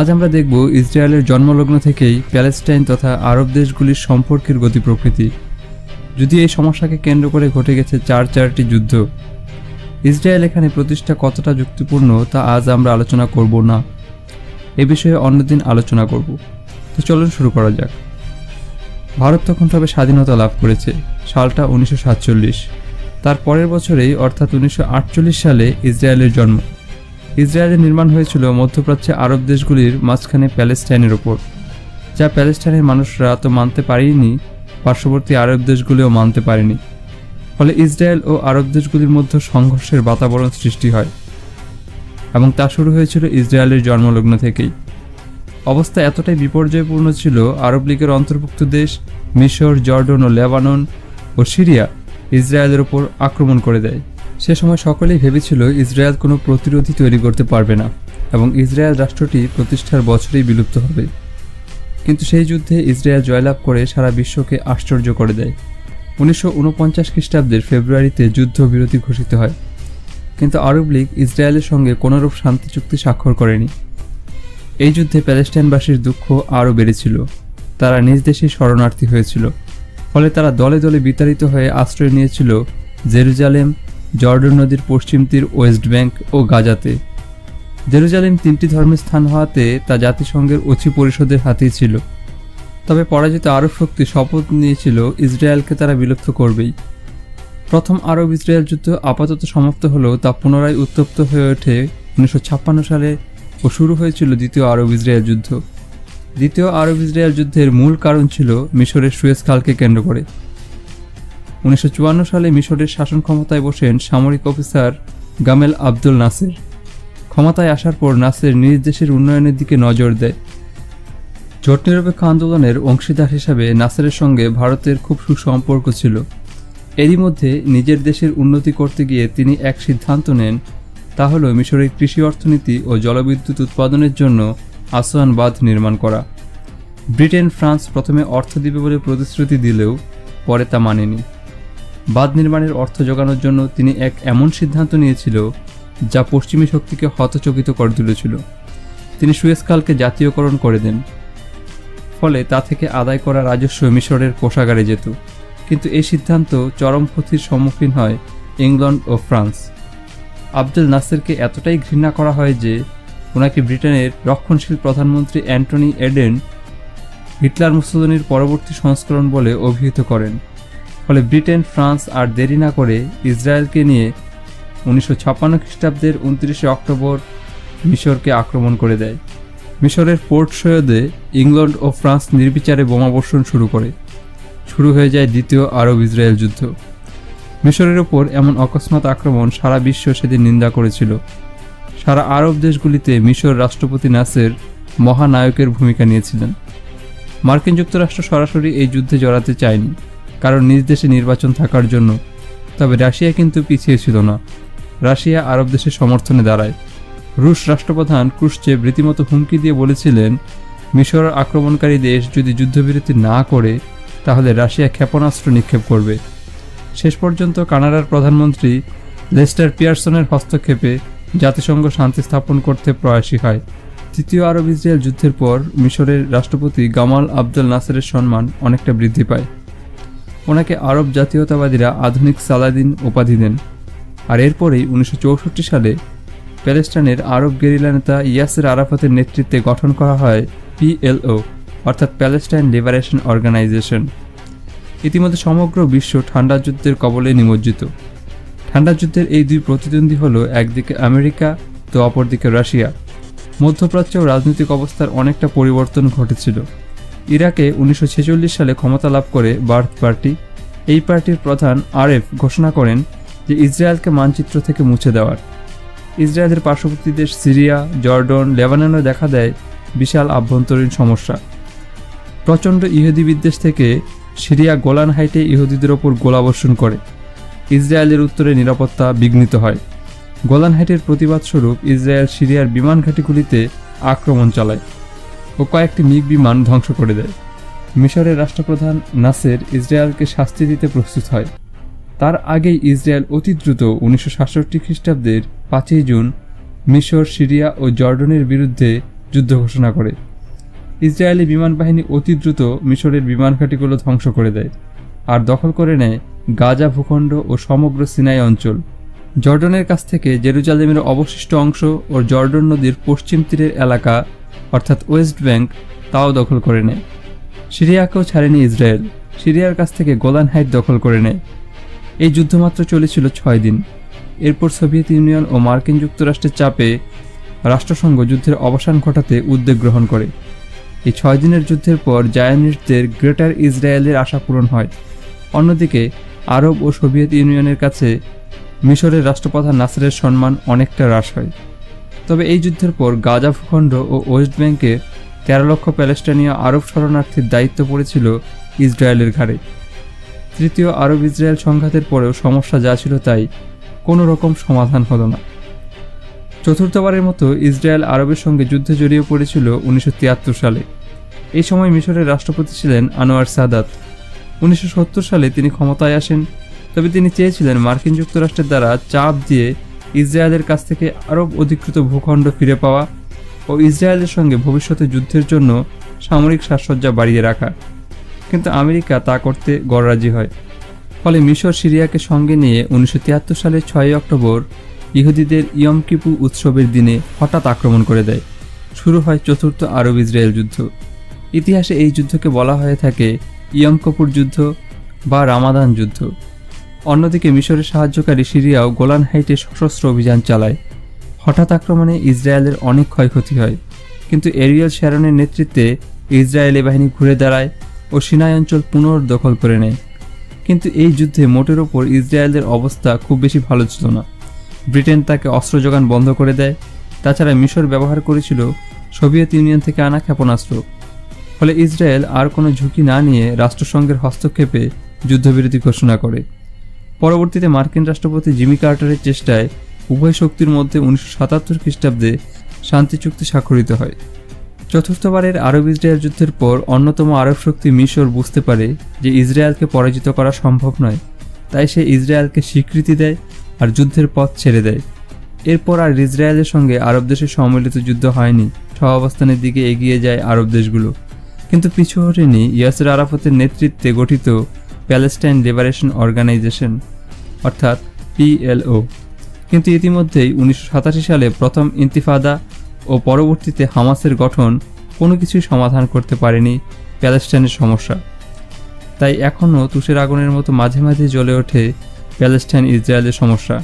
আজ আমরা দেখব ইসরায়েলের জন্মলগ্ন থেকেই প্যালেস্টাইন তথা আরব দেশগুলির সম্পর্কের গতি প্রকৃতি। যদি এই সমস্যাকে কেন্দ্র করে ঘটে গেছে চার চারটি যুদ্ধ। ইসরায়েল এখানে প্রতিষ্ঠা কতটা যুক্তিপূর্ণ তা আজ আমরা আলোচনা করব না। এ বিষয়ে অন্যদিন আলোচনা করব। তো চলুন শুরু করা যাক। ভারত তখন তবে স্বাধীনতা লাভ করেছে, সালটা উনিশশো সাতচল্লিশ। তার পরের বছরেই, অর্থাৎ উনিশশো আটচল্লিশ সালে, ইসরায়েলের জন্ম। ইসরায়েলের নির্মাণ হয়েছিল মধ্যপ্রাচ্যে আরব দেশগুলির মাঝখানে প্যালেস্টাইনের ওপর যা প্যালেস্টাইনের মানুষরা তো মানতে পারেনি, পার্শ্ববর্তী আরব দেশগুলিও মানতে পারেনি। ফলে ইসরায়েল ও আরব দেশগুলির মধ্যে সংঘর্ষের বাতাবরণ সৃষ্টি হয় এবং তা শুরু হয়েছিল ইসরায়েলের জন্মলগ্ন থেকেই। অবস্থা এতটাই বিপর্যয়পূর্ণ ছিল, আরব লীগের অন্তর্ভুক্ত দেশ মিশর, জর্ডন ও লেবানন ও সিরিয়া ইসরায়েলের ওপর আক্রমণ করে দেয়। সে সময় সকলেই ভেবেছিল ইসরায়েল কোনো প্রতিরোধী তৈরি করতে পারবে না এবং ইসরায়েল রাষ্ট্রটি প্রতিষ্ঠার বছরেই বিলুপ্ত হবে। কিন্তু সেই যুদ্ধে ইসরায়েল জয়লাভ করে সারা বিশ্বকে আশ্চর্য করে দেয়। উনিশশো উনপঞ্চাশ খ্রিস্টাব্দের ফেব্রুয়ারিতে যুদ্ধবিরতি ঘোষিত হয়। কিন্তু আরব লীগ ইসরায়েলের সঙ্গে কোনোরূপ শান্তি চুক্তি স্বাক্ষর করেনি। এই যুদ্ধে প্যালেস্টাইনবাসীর দুঃখ আরও বেড়েছিল। তারা নিজ দেশেই শরণার্থী হয়েছিল। ফলে তারা দলে দলে বিতাড়িত হয়ে আশ্রয় নিয়েছিল জেরুজালেম জর্ডন নদীর পশ্চিম তীর ওয়েস্ট ব্যাংক ও গাজাতে। জেরুজালেম তিনটি ধর্মের স্থান হওয়াতে তা জাতিসংঘের অচি পরিষদের হাতেই ছিল। তবে পরাজিত আরব শক্তি শপথ নিয়েছিল ইসরায়েলকে তারা বিলুপ্ত করবেই। প্রথম আরব ইসরায়েল যুদ্ধ আপাতত সমাপ্ত হলেও তা পুনরায় উত্তপ্ত হয়ে ওঠে উনিশশো ছাপ্পান্ন সালে ও শুরু হয়েছিল দ্বিতীয় আরব ইসরায়েল যুদ্ধ। দ্বিতীয় আরব ইসরায়েল যুদ্ধের মূল কারণ ছিল মিশরের সুয়েজ খালকে কেন্দ্র করে। উনিশশো চুয়ান্ন সালে মিশরের শাসন ক্ষমতায় বসেন সামরিক অফিসার গামেল আব্দুল নাসের। ক্ষমতায় আসার পর নাসের নিজ দেশের উন্নয়নের দিকে নজর দেয়। জোট নিরপেক্ষ আন্দোলনের অংশীদার হিসাবে নাসেরের সঙ্গে ভারতের খুব সুসম্পর্ক ছিল। এরই মধ্যে নিজের দেশের উন্নতি করতে গিয়ে তিনি এক সিদ্ধান্ত নেন, তা হল মিশরের কৃষি অর্থনীতি ও জলবিদ্যুৎ উৎপাদনের জন্য আসোয়ান বাঁধ নির্মাণ করা। ব্রিটেন ফ্রান্স প্রথমে অর্থ দিবে বলে প্রতিশ্রুতি দিলেও পরে তা মানেনি। বাঁধ নির্মাণের অর্থ জোগানোর জন্য তিনি এক এমন সিদ্ধান্ত নিয়েছিল যা পশ্চিমী শক্তিকে হতচকিত করে তুলেছিল। তিনি সুয়েজকালকে জাতীয়করণ করে দেন। ফলে তা থেকে আদায় করা রাজস্ব মিশরের কোষাগারে যেত। কিন্তু এই সিদ্ধান্ত চরম ক্ষতির সম্মুখীন হয় ইংল্যান্ড ও ফ্রান্স। আব্দুল নাসেরকে এতটাই ঘৃণা করা হয় যে, ওনাকে ব্রিটেনের রক্ষণশীল প্রধানমন্ত্রী অ্যান্টনি এডেন হিটলার মুসোলিনির পরবর্তী সংস্করণ বলে অভিহিত করেন। ফলে ব্রিটেন, ফ্রান্স আর দেরি না করে ইসরায়েলকে নিয়ে উনিশশো ছাপ্পান্ন খ্রিস্টাব্দের উনত্রিশে অক্টোবর মিশরকে আক্রমণ করে দেয়। মিশরের পোর্ট সৈয়দে ইংল্যান্ড ও ফ্রান্স নির্বিচারে বোমাবর্ষণ শুরু করে। শুরু হয়ে যায় দ্বিতীয় আরব ইসরায়েল যুদ্ধ। মিশরের ওপর এমন অকস্মাৎ আক্রমণ সারা বিশ্ব সেদিন নিন্দা করেছিল। সারা আরব দেশগুলিতে মিশর রাষ্ট্রপতি নাসের মহানায়কের ভূমিকা নিয়েছিলেন। মার্কিন যুক্তরাষ্ট্র সরাসরি এই যুদ্ধে জড়াতে চায়নি। কারণ নিজ দেশে নির্বাচন থাকার জন্য। তবে রাশিয়া কিন্তু পিছিয়ে ছিল না। রাশিয়া আরব দেশের সমর্থনে দাঁড়ায়। রুশ রাষ্ট্রপ্রধান ক্রুশচেভ রীতিমতো হুমকি দিয়ে বলেছিলেন, মিশর আক্রমণকারী দেশ যদি যুদ্ধবিরতি না করে, তাহলে রাশিয়া ক্ষেপণাস্ত্র নিক্ষেপ করবে। শেষ পর্যন্ত কানাডার প্রধানমন্ত্রী লেস্টার পিয়ারসনের হস্তক্ষেপে জাতিসংঘ শান্তি স্থাপন করতে প্রয়াসী হয়। তৃতীয় আরব ইসরায়েল যুদ্ধের পর মিশরের রাষ্ট্রপতি গামাল আব্দুল নাসেরের সম্মান অনেকটা বৃদ্ধি পায়। ওনাকে আরব জাতীয়তাবাদীরা আধুনিক সালাদিন উপাধি দেন। আর এরপরেই উনিশশো চৌষট্টি সালে প্যালেস্টাইনের আরব গেরিলা নেতা ইয়াসের আরাফাতের নেতৃত্বে গঠন করা হয় পিএলও, অর্থাৎ প্যালেস্টাইন লিবারেশন অর্গানাইজেশন। ইতিমধ্যে সমগ্র বিশ্ব ঠান্ডা যুদ্ধের কবলে নিমজ্জিত। ঠান্ডা যুদ্ধের এই দুই প্রতিদ্বন্দ্বী হল একদিকে আমেরিকা তো অপরদিকে রাশিয়া। মধ্যপ্রাচ্য রাজনৈতিক অবস্থার অনেকটা পরিবর্তন ঘটেছিল। ইরাকে উনিশশো ছেচল্লিশ সালে ক্ষমতা লাভ করে বার্থ পার্টি। এই পার্টির প্রধান আরেফ ঘোষণা করেন যে ইসরায়েলকে মানচিত্র থেকে মুছে দেওয়ার। ইসরায়েলের পার্শ্ববর্তী দেশ সিরিয়া, জর্ডন লেবাননে দেখা দেয় বিশাল আভ্যন্তরীণ সমস্যা। প্রচণ্ড ইহুদি বিদ্বেষ থেকে সিরিয়া গোলান হাইটে ইহুদিদের ওপর গোলাবর্ষণ করে। ইসরায়েলের উত্তরে নিরাপত্তা বিঘ্নিত হয়। গোলান হাইটের প্রতিবাদ স্বরূপ ইসরায়েল সিরিয়ার বিমান ঘাঁটিগুলিতে আক্রমণ চালায়। ও কয়েকটি মিগ বিমান ধ্বংস করে দেয়। মিশরের রাষ্ট্রপ্রধান নাসের ইসরায়েলকে শাস্তি দিতে প্রস্তুত হয়। তার আগেই ইসরায়েল অতি দ্রুত উনিশশো সাতষট্টি খ্রিস্টাব্দের পাঁচই জুন মিশর, সিরিয়া ও জর্ডনের বিরুদ্ধে যুদ্ধ ঘোষণা করে। ইসরায়েলি বিমান বাহিনী অতি দ্রুত মিশরের বিমান ঘাঁটিগুলো ধ্বংস করে দেয় আর দখল করে নেয় গাজা ভূখণ্ড ও সমগ্র সিনাই অঞ্চল। জর্ডনের কাছ থেকে জেরুজালেমের অবশিষ্ট অংশ ও জর্ডন নদীর পশ্চিম তীরের এলাকা অর্থাৎ ওয়েস্ট ব্যাংক তাও দখল করে নেয়। সিরিয়াকেও ছাড়েনি ইসরায়েল। সিরিয়ার কাছ থেকে গোলান হাইট দখল করে নেয়। এই যুদ্ধ মাত্র চলেছিল ছয় দিন। এরপর সোভিয়েত ইউনিয়ন ও মার্কিন যুক্তরাষ্ট্রের চাপে রাষ্ট্রসংঘ যুদ্ধের অবসান ঘটাতে উদ্যোগ গ্রহণ করে। এই ছয় দিনের যুদ্ধের পর জায়ানিস্টদের গ্রেটার ইসরায়েলের আশা পূরণ হয়। অন্যদিকে, আরব ও সোভিয়েত ইউনিয়নের কাছে মিশরের রাষ্ট্রপ্রধান নাসেরের সম্মান অনেকটা হ্রাস হয়। তবে এই যুদ্ধের পর গাজা ভূখণ্ড ও ওয়েস্ট ব্যাংকের তেরো লক্ষ প্যালেস্টাইনীয় আরব শরণার্থীর দায়িত্ব পড়েছিল ইসরায়েলের ঘাড়ে। তৃতীয় আরব ইসরায়েল সংঘাতের পরেও সমস্যা যা ছিল তাই কোনো রকম সমাধান হলো না। চতুর্থবারের মতো ইসরায়েল আরবের সঙ্গে যুদ্ধে জড়িয়ে পড়েছিল উনিশশো তিয়াত্তর সালে। এই সময় মিশরের রাষ্ট্রপতি ছিলেন আনোয়ার সাদাত। উনিশশো সত্তর সালে তিনি ক্ষমতায় আসেন, তবে তিনি চেয়েছিলেন মার্কিন যুক্তরাষ্ট্রের দ্বারা চাপ দিয়ে ইসরায়েলের কাছ থেকে আরব অধিকৃত ভূখণ্ড ফিরে পাওয়া ও ইসরায়েলের সঙ্গে ভবিষ্যতে যুদ্ধের জন্য সামরিক সাজসজ্জা বাড়িয়ে রাখা। কিন্তু আমেরিকা তা করতে গড়রাজি হয়। ফলে মিশর সিরিয়াকে সঙ্গে নিয়ে উনিশশো তিয়াত্তর সালের ছয়ই অক্টোবর ইহুদিদের ইয়ম কিপু উৎসবের দিনে হঠাৎ আক্রমণ করে দেয়। শুরু হয় চতুর্থ আরব ইসরায়েল যুদ্ধ। ইতিহাসে এই যুদ্ধকে বলা হয়ে থাকে ইয়ম কপুর যুদ্ধ বা রামাদান যুদ্ধ। অন্যদিকে মিশরের সাহায্যকারী সিরিয়াও গোলান হাইটে সশস্ত্র অভিযান চালায়। হঠাৎ আক্রমণে ইসরায়েলের অনেক ক্ষয়ক্ষতি হয়। কিন্তু এরিয়াল শ্যারনের নেতৃত্বে ইসরায়েলি বাহিনী ঘুরে দাঁড়ায় ও সিনাই অঞ্চল পুনর্দখল করে নেয়। কিন্তু এই যুদ্ধে মোটের ওপর ইসরায়েলের অবস্থা খুব বেশি ভালো ছিল না। ব্রিটেন তাকে অস্ত্র যোগান বন্ধ করে দেয়। তাছাড়া মিশর ব্যবহার করেছিল সোভিয়েত ইউনিয়ন থেকে আনা ক্ষেপণাস্ত্র। ফলে ইসরায়েল আর কোনো ঝুঁকি না নিয়ে রাষ্ট্রসংঘের হস্তক্ষেপে যুদ্ধবিরতি ঘোষণা করে। পরবর্তীতে মার্কিন রাষ্ট্রপতি জিমি কার্টারের চেষ্টায় উভয় শক্তির মধ্যে উনিশশো সাতাত্তর খ্রিস্টাব্দে শান্তি চুক্তি স্বাক্ষরিত হয়। চতুর্থবারের আরব ইসরায়েল যুদ্ধের পর অন্যতম আরব শক্তি মিশর বুঝতে পারে যে ইসরায়েলকে পরাজিত করা সম্ভব নয়, তাই সে ইসরায়েলকে স্বীকৃতি দেয় আর যুদ্ধের পথ ছেড়ে দেয়। এরপর আর ইসরায়েলের সঙ্গে আরব দেশের সম্মিলিত যুদ্ধ হয়নি সহাবস্থানের দিকে এগিয়ে যায় আরব দেশগুলো। কিন্তু পিছু হটেনি ইয়াসের আরাফতের নেতৃত্বে গঠিত প্যালেস্টাইন লিবারেশন অর্গানাইজেশন, অর্থাৎ পিএলও কিন্তু ইতিমধ্যেই উনিশশো সাতাশি সালে প্রথম ইন্তিফাদা ও পরবর্তীতে হামাসের গঠন কোনো কিছুই সমাধান করতে পারেনি প্যালেস্টাইনের সমস্যা। তাই এখনও তুষের আগুনের মতো মাঝে মাঝে জ্বলে ওঠে প্যালেস্টাইন ইসরায়েলের সমস্যা।